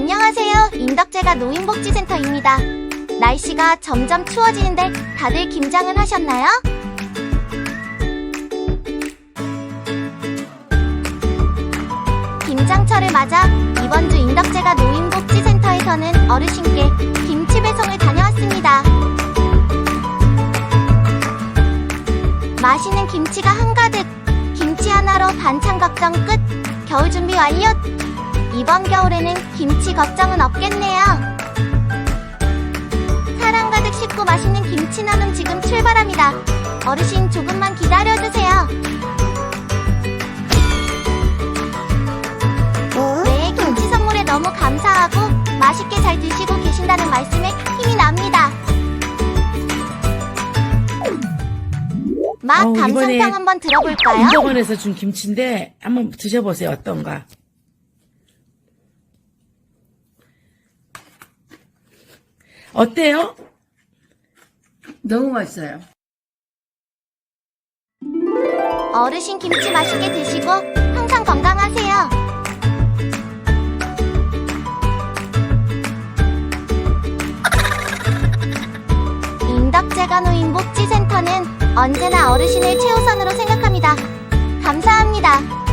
안녕하세요. 인덕재가 노인복지센터입니다. 날씨가 점점 추워지는데 다들 김장은 하셨나요? 김장철을 맞아 이번 주 인덕재가 노인복지센터에서는 어르신께 김치 배송을 다녀왔습니다. 맛있는 김치가 한가득. 김치 하나로 반찬 걱정 끝. 겨울 준비 완료. 이번 겨울에는 김치 걱정은 없겠네요. 사랑 가득 싣고 맛있는 김치 나눔 지금 출발합니다. 어르신 조금만 기다려주세요. 네, 김치 선물에 너무 감사하고 맛있게 잘 드시고 계신다는 말씀에 힘이 납니다. 막 어우, 감상평 이번에 한번 들어볼까요? 인덕원에서 준 김치인데 한번 드셔보세요. 어떤가? 어때요? 너무 맛있어요. 어르신 김치 맛있게 드시고 항상 건강하세요. 인덕재간호인복지센터는 언제나 어르신을 최우선으로 생각합니다. 감사합니다.